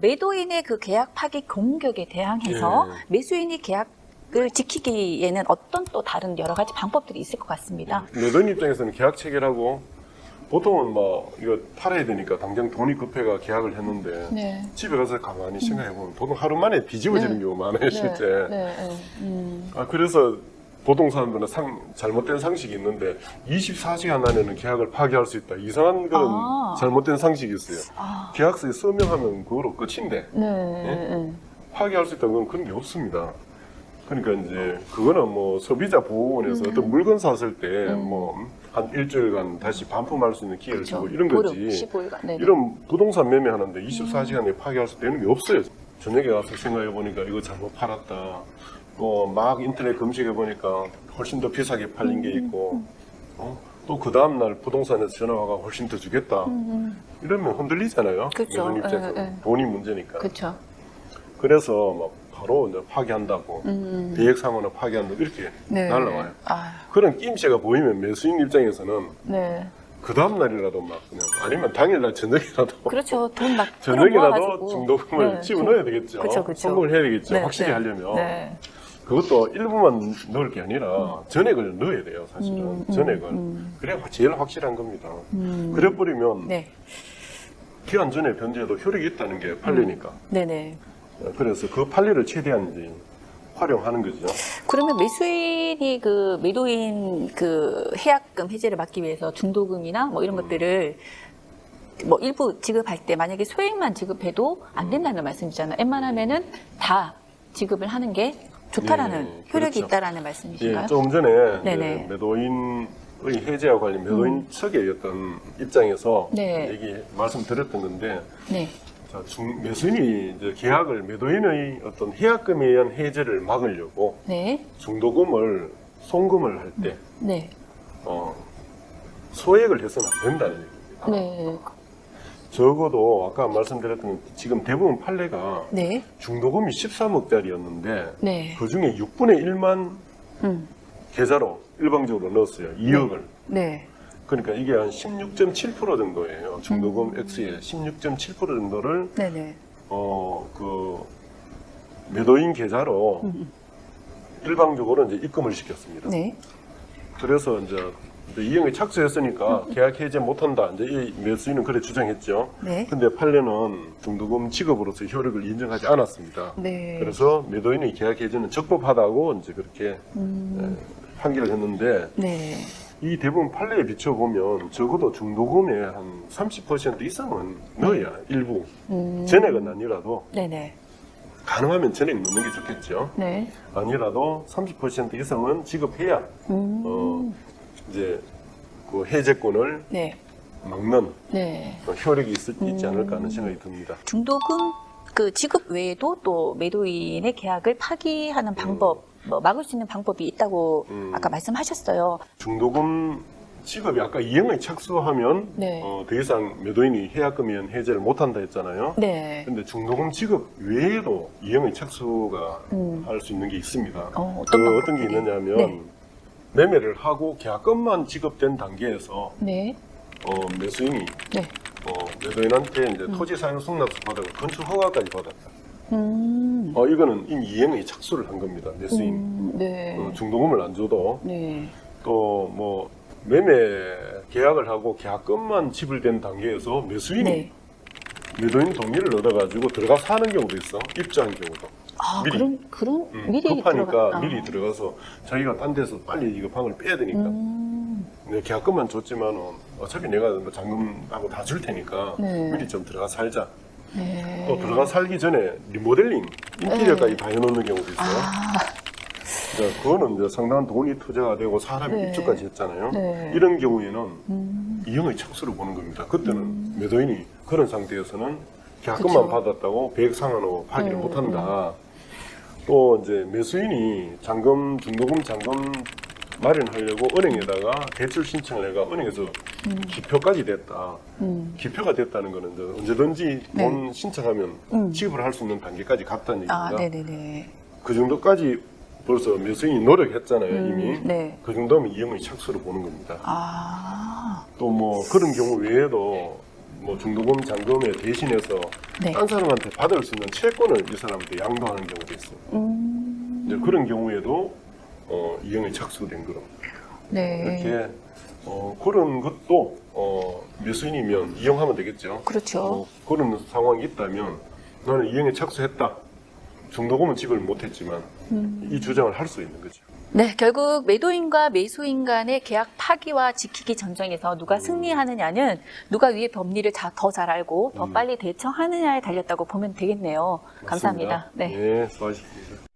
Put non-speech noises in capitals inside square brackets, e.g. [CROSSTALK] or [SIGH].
매도인의 그 계약 파기 공격에 대항해서 예. 매수인이 계약을 지키기에는 어떤 또 다른 여러 가지 방법들이 있을 것 같습니다. 매도인 입장에서는 계약 체결하고 보통은 뭐 이거 팔아야 되니까 당장 돈이 급해가 계약을 했는데 네. 집에 가서 가만히 생각해 보면 보통 하루 만에 뒤집어지는 네. 경우가 많아요 실제. 네, 네. 음. 아 그래서 보통 사람들은 상, 잘못된 상식이 있는데 24시간 안에는 계약을 파기할 수 있다. 이상한 그런 아. 잘못된 상식이 있어요. 아, 계약서에 서명하면 그거로 끝인데 네. 네. 파기할 수 있다는 건 그런 게 없습니다. 그러니까 이제 그거는 뭐 소비자 보호원에서 음. 어떤 물건 샀을 때 뭐 한 일주일간 다시 반품할 수 있는 기회를 주고 이런 거지. 15일간. 네. 이런 부동산 매매하는데 24시간에 파기할 수 있는 게 없어요. 저녁에 가서 생각해 보니까 이거 잘못 팔았다. 또막 인터넷 검색해 보니까 훨씬 더 비싸게 팔린 게 있고, 어? 또그 다음 날 부동산에서 전화가 훨씬 더 주겠다. 음, 이러면 흔들리잖아요. 그쵸. 입장에서 예, 예. 돈이 문제니까. 그렇죠. 그래서 막 바로 이제 파기한다고 음. 계획상으로 파기한다고 이렇게 네. 날라와요. 아, 그런 낌새가 보이면 매수인 입장에서는 네. 그 다음 날이라도 막 그냥 아니면 당일날 저녁이라도 [LAUGHS] 그렇죠. 돈막 저녁이라도 중도금을 네. 집어넣어야 되겠죠. 그쵸, 그쵸. 성공을 해야 되겠죠. 네, 확실히 네. 하려면. 네. 그것도 일부만 넣을 게 아니라 전액을 넣어야 돼요, 사실은. 음, 음, 전액을. 음. 그래야 제일 확실한 겁니다. 음. 그래버리면 네. 기한 전에 변제해도 효력이 있다는 게 팔리니까. 네네. 그래서 그 판례를 최대한 이제 활용하는 거죠. 그러면 매수인이 그 매도인 그 해약금 해지를 막기 위해서 중도금이나 뭐 이런 것들을 뭐 일부 지급할 때 만약에 소액만 지급해도 안 된다는 말씀이잖아요. 웬만하면은 다 지급을 하는 게 좋다라는 예, 효력이 그렇죠. 있다라는 말씀이신가요? 예, 조금 전에 네네. 이제 매도인의 해제와 관련 매도인 측의 어떤 입장에서 네. 얘기 말씀드렸던 건데 네. 자, 중, 매수인이 이제 계약을 매도인의 어떤 해약금에 의한 해제를 막으려고 네. 중도금을 송금을 할 때 네. 어, 소액을 해서는 안 된다는 얘기입니다. 네. 적어도 아까 말씀드렸던 지금 대부분 판례가 네. 중도금이 13억짜리였는데 네. 그 중에 6분의 1만 음. 계좌로 일방적으로 넣었어요. 2억을. 네. 그러니까 이게 한 16.7% 정도예요. 중도금 X의 16.7% 정도를 네네. 어 그 매도인 계좌로 음. 일방적으로 이제 입금을 시켰습니다. 네. 그래서 이제 이제 이형이 착수했으니까 [LAUGHS] 계약 해제 못한다. 이제 이 매수인은 그래 주장했죠. 네. 근데 판례는 중도금 지급으로서 효력을 인정하지 않았습니다. 네. 그래서 매도인의 계약 해제는 적법하다고 이제 그렇게 음. 예, 판결을 했는데 네. 이 대부분 판례에 비춰보면 적어도 중도금의 한 30% 이상은 넣어야 일부 음. 전액은 아니라도 네네. 가능하면 전액 넣는 게 좋겠죠. 네. 아니라도 30% 이상은 지급해야 음. 어, 이제 그 해제권을 네. 막는 네. 효력이 있, 음. 있지 않을까 하는 생각이 듭니다. 중도금 그 지급 외에도 또 매도인의 계약을 파기하는 방법, 뭐 막을 수 있는 방법이 있다고 음. 아까 말씀하셨어요. 중도금 지급이 아까 이행에 착수하면 네. 어, 더 이상 매도인이 해약금에 의한 해제를 못한다 했잖아요. 네. 근데 중도금 지급 외에도 이행의 착수가 음. 할 수 있는 게 있습니다. 어, 어떤 그 어떤 게? 있느냐면 네. 매매를 하고 계약금만 지급된 단계에서 네. 어, 매수인이 네. 어, 매도인한테 이제 토지 사용 승낙서 받아고 건축 허가까지 받았다. 음. 어, 이거는 이미 이행의 착수를 한 겁니다. 매수인. 음, 네. 어, 중도금을 안 줘도 네. 또 뭐 매매 계약을 하고 계약금만 지불된 단계에서 매수인이 네. 매도인 동의를 얻어가지고 들어가 사는 경우도 있어. 입주한 경우도. 아, 미리. 그런, 그런, 음, 미리 급하니까 들어가- 아. 미리 들어가서 자기가 딴 데서 빨리 이거 방을 빼야 되니까. 음. 내 계약금만 줬지만은 어차피 내가 뭐 잔금하고 다 줄 테니까 네. 미리 좀 들어가 살자. 네. 또 들어가 살기 전에 리모델링 인테리어까지 다 해놓는 경우도 있어요. 아, 이제 그거는 이제 상당한 돈이 투자가 되고 사람이 네. 입주까지 했잖아요. 네. 이런 경우에는 음. 이형의 착수를 보는 겁니다. 그때는 매도인이 그런 상태에서는 계약금만. 받았다고 계획 상한으로 파기를 음, 못한다. 또 이제 매수인이 잔금 중도금 잔금 마련하려고 은행에다가 대출 신청을 해가 은행에서 기표까지 됐다. 음. 기표가 됐다는 거는 언제든지 네. 돈 신청하면 음. 지급을 할 수 있는 단계까지 갔다는 얘기입니다. 아, 네네네. 그 정도까지 벌써 매수인이 노력했잖아요 이미. 음, 네. 그 정도면 이용의 착수로 보는 겁니다. 아, 또 뭐 그런 경우 외에도 뭐 중도금 잔금에 대신해서 네. 딴 사람한테 받을 수 있는 채권을 이 사람한테 양도하는 경우도 있어요. 음, 이제 그런 경우에도 어, 이용이 착수된 거로 네. 이렇게 어, 그런 것도 어, 매수인이면 이용하면 되겠죠. 그렇죠. 어, 그런 상황이 있다면 나는 이용에 착수했다. 중도금은 지급을 못했지만 음. 이 주장을 할 수 있는 거죠. 네, 결국 매도인과 매수인 간의 계약 파기와 지키기 전쟁에서 누가 승리하느냐는 누가 위에 법리를 더 잘 알고 더 음. 빨리 대처하느냐에 달렸다고 보면 되겠네요. 감사합니다. 맞습니다. 네. 네, 수고하셨습니다.